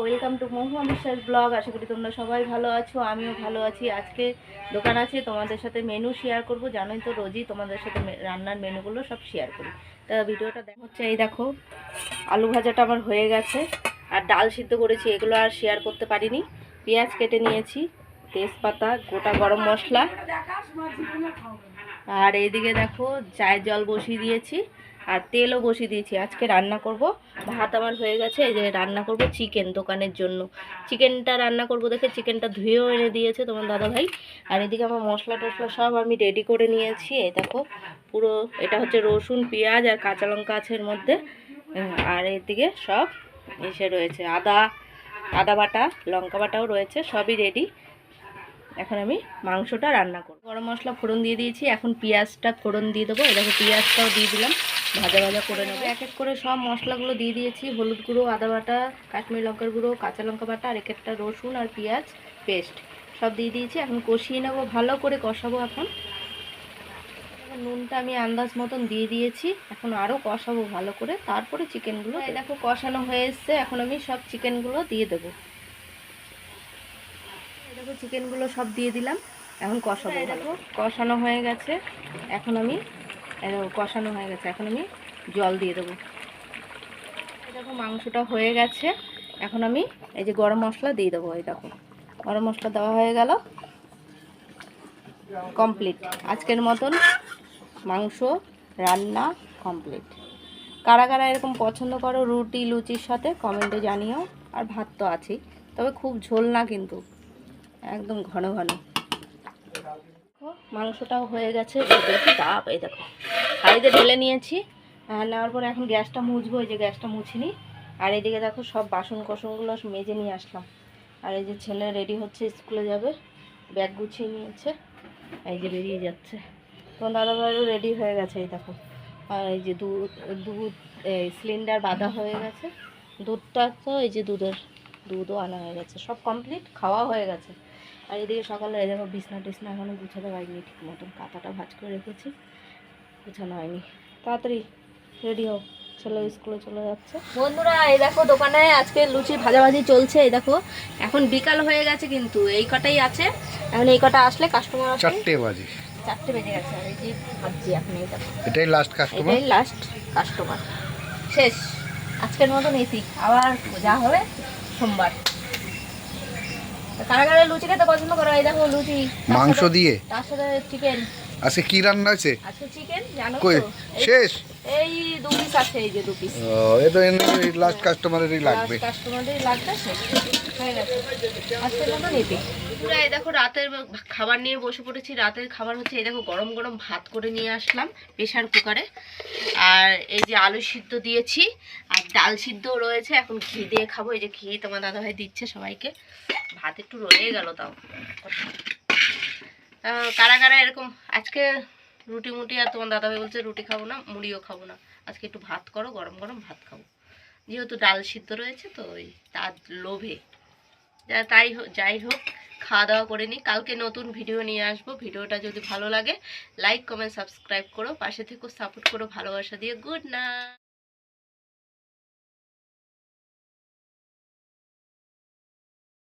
Welcome to মহুয়া বিশ্বাস blog. আশা করি তোমরা সবাই ভালো আছো, আমিও ভালো আছি। আজকে দোকান আছে, তোমাদের সাথে মেনু শেয়ার করব। জানোই তো রোজই তোমাদের সাথে রান্নার মেনুগুলো সব শেয়ার করি। তা ভিডিওটা দেখা হচ্ছে এই দেখো, আলু ভাজাটা আমার হয়ে গেছে। আর ডাল সিদ্ধ করেছি, এগুলো আর শেয়ার করতে পারিনি। পেঁয়াজ কেটে নিয়েছি, তেজপাতা, গোটা গরম মশলা। আর এইদিকে দেখো, চায়ের জল বসিয়ে দিয়েছি। আর তেলও বসিয়ে দিয়েছি। আজকে রান্না করব। ভাত আমার হয়ে গেছে, এই যে রান্না করব চিকেন দোকানের জন্য। চিকেনটা রান্না করব দেখে চিকেনটা ধুয়েও এনে দিয়েছে তোমার দাদা ভাই। আর এদিকে আমার মশলা টশলা সব আমি রেডি করে নিয়েছি। এই দেখো, পুরো এটা হচ্ছে রসুন, পেঁয়াজ আর কাঁচা লঙ্কা আছে এর মধ্যে। আর এদিকে সব এসে রয়েছে। আদা আদা বাটা, লঙ্কা বাটাও রয়েছে, সবই রেডি এখন আমি মাংসটা রান্না করব। গরম মশলা ফোড়ন দিয়ে দিয়েছি, এখন পেঁয়াজটা ফোড়ন দিয়ে দেবো। এই দেখো, পেঁয়াজটাও দিয়ে দিলাম। ভাজা ভাজা করে নেব। এক এক করে সব মশলাগুলো দিয়ে দিয়েছি। হলুদ গুঁড়ো আদা বাটা কাশ্মীর লঙ্কার গুঁড়ো কাঁচা লঙ্কা বাটা আর এক একটা রসুন আর পেঁয়াজ পেস্ট। সব দিয়ে দিয়েছি। এখন কষিয়ে নেব ভালো করে কষাবো এখন। নুনটা আমি আন্দাজ মতন দিয়ে দিয়েছি। এখন আরও কষাবো ভালো করে। তারপরে চিকেনগুলো এই দেখো কষানো হয়ে এসছে। এখন আমি সব চিকেনগুলো দিয়ে দেবো। এই দেখো চিকেনগুলো সব দিয়ে দিলাম। এখন কষাবো দেখো কষানো হয়ে গেছে। এখন আমি কষানো হয়ে গেছে। এখন আমি জল দিয়ে দেবো। দেখো, মাংসটা হয়ে গেছে। এখন আমি এই যে গরম মশলা দিয়ে দেবো, এই দেখো। গরম মশলা দেওয়া হয়ে গেল। কমপ্লিট। আজকের মতন মাংস রান্না কমপ্লিট। কারা কারা এরকম পছন্দ করো রুটি, লুচির সাথে, কমেন্টে জানিও। আর ভাত তো আছেই। তবে খুব ঝোল না কিন্তু। একদম ঘন ঘন। মাংসটাও হয়ে গেছে। তাপ এই দেখো। হাঁড়িতে ঢেলে নিয়েছি। নেওয়ার পরে এখন গ্যাসটা মুছবো, এই যে গ্যাসটা মুছিনি। আর এইদিকে দেখো, সব বাসন কোসনগুলো মেজে নিয়ে আসলাম। আর এই যে ছেলে রেডি হচ্ছে, স্কুলে যাবে। ব্যাগ গুছিয়ে নিয়েছে। এই যে বেরিয়ে যাচ্ছে। তোমার দাদাভাইও রেডি হয়ে গেছে, এই দেখো। আর এই যে দুধ দুধ সিলিন্ডার বাঁধা হয়ে গেছে। দুধটা তো এই যে দুধের, দুধও আনা হয়ে গেছে। সব কমপ্লিট, খাওয়া হয়ে গেছে। আর এদিকে সকালে এই দেখো বিছনা টিছনা এখনও গুছাতে পারিনি ঠিক মতন কাঁথাটা ভাজ করে রেখেছি গুছানো হয়নি। তাড়াতাড়ি রেডি হোক ছেলে স্কুলে চলে যাচ্ছে। বন্ধুরা এই দেখো দোকানে আজকে লুচি ভাজাভাজি চলছে এই দেখো এখন বিকাল হয়ে গেছে কিন্তু এই কটাই আছে এখন এই কটা আসলে কাস্টমার চারটে বাজে। চারটে বেজে গেছে আর এই যে ভাবছি এখন এই দেখো। এটাই লাস্ট কাস্টমার এটাই লাস্ট কাস্টমার শেষ আজকের মতন এসি আবার যা হবে সোমবার। তা কারা কারা লুচি খেতে পছন্দ করো এই দেখো লুচি। মাংস দিয়ে? তার সাথে চিকেন আজকে কি রান্না হয়েছে? আজকে চিকেন জানো কই? শেষ? এই দু পিস আছে এই যে দু পিস ও, এ তো লাস্ট কাস্টমারেরই লাগবে। কাস্টমারদের লাগবে শেষ। হয়ে গেছে। পুরো এই দেখো রাতের খাবার নিয়ে বসে পড়েছি। রাতের খাবার হচ্ছে এই দেখো গরম গরম ভাত করে নিয়ে আসলাম প্রেশার কুকারে। আর এই যে আলু সিদ্ধ দিয়েছি আর ডাল সিদ্ধ রয়েছে। এখন ঘি দিয়ে খাব। এই যে ঘি তোমার দাদাভাই দিচ্ছে সবাইকে। ভাত একটু রয়ে গেল তাও। কারা কারা এরকম আজকে রুটি মুটি আর তোমার দাদাভাই বলছে রুটি খাব না, মুড়িও খাব না। আজকে একটু ভাত করো, গরম গরম ভাত খাব। যেহেতু ডাল সিদ্ধ রয়েছে তো ওই তার লোভে। যা তাই হোক, যাই হোক, খাওয়া দাওয়া করে নিই। কালকে নতুন ভিডিও নিয়ে আসব। ভিডিওটা যদি ভালো লাগে লাইক কমেন্ট সাবস্ক্রাইব করো। পাশে থেকেও সাপোর্ট করো। ভালোবাসা দিয়ে গুড নাইট